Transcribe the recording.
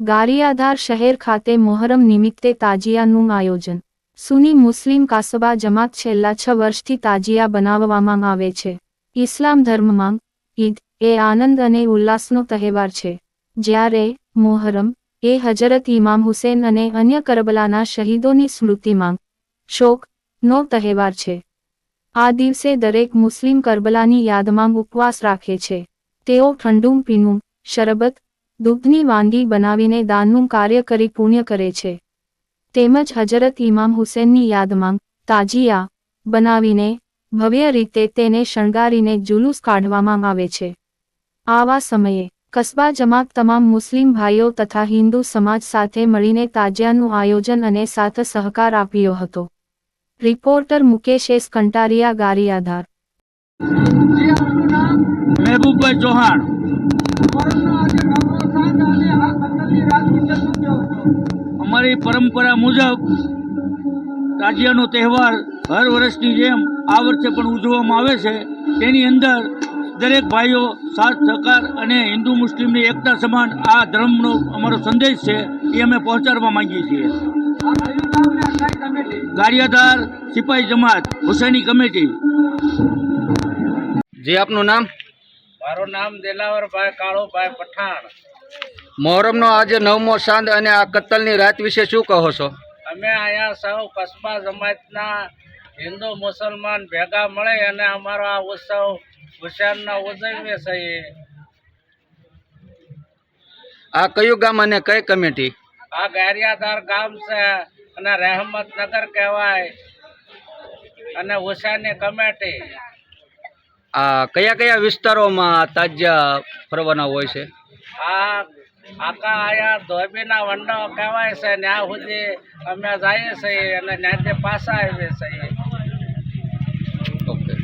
ગારિયાધાર શહેર ખાતે મોહરમ નિમિત્તે તાજિયાનું આયોજન. સુની મુસ્લિમ કાસબા જમાત છેલ્લા છ વર્ષથી તાજિયા બનાવવામાં આવે છે. ઇસ્લામ ધર્મમાં ઈદ એ આનંદ અને ઉલ્લાસનો તહેવાર છે. જ્યારે મોહરમ એ હજરત ઇમામ હુસેન અને અન્ય કરબલાના શહીદોની સ્મૃતિમાં શોકનો તહેવાર છે. આ દિવસે દરેક મુસ્લિમ કરબલાની યાદમાં ઉપવાસ રાખે છે. તેઓ ઠંડુ પીનું શરબત દૂધની વાનગી બનાવીને દાનનું કાર્ય કરી પુણ્ય કરે છે. તેમજ હજરત ઇમામ હુસેનની યાદમાં તાજિયા બનાવીને ભવ્ય રીતે તેને શણગારીને જુલુસ કાઢવામાં આવે છે. આવા સમયે કસ્બા જમાત તમામ મુસ્લિમ ભાઈઓ તથા હિન્દુ સમાજ સાથે મળીને તાજિયાનું આયોજન અને સાથ સહકાર આપ્યો હતો. Reporter Mukesh S Kantariya Gariyadhar. Mehboobbhai Chauhan. અમારી પરંપરા મુજબ તાજિયાનો તહેવાર હર વર્ષની જેમ આ વર્ષે પણ ઉજવવામાં આવે છે. તેની અંદર દરેક ભાઈઓ, સાથ, સહકાર અને હિન્દુ, મુસ્લિમની એકતા સમાન આ ધર્મનો અમારો સંદેશ છે એ અમે પહોંચાડવા માંગીએ છીએ. ગારિયાધાર સિપાહી જમાત હુસૈની કમિટી. જે, આપનું નામ? મારું નામ દિલાવરભાઈ કાળુભાઈ પઠાણ. મોહરમનો આજે નવમો સાંજ અને આ કત્તલની રાત વિશે શું કહો છો? અમે અહીંયા સૌ કસ્બા જમાતના હિન્દુ મુસલમાન ભેગા મળે અને અમારો આ ઉત્સવ હુસેનનો ઉજવીએ છીએ. આ કયું ગામ અને કઈ કમિટી? આ ગારિયાધાર ગામ છે અને રહેમતનગર કહેવાય. અને હુસેની કમિટી. આ કયા કયા વિસ્તારોમાં તાજિયા ફરવાના હોય છે? આ આખા આયા ધોબીના વંડાઓ કહેવાય છે ત્યાં સુધી અમે જઈએ છીએ અને ત્યાંથી પાછા આવીએ છીએ. ઓકે.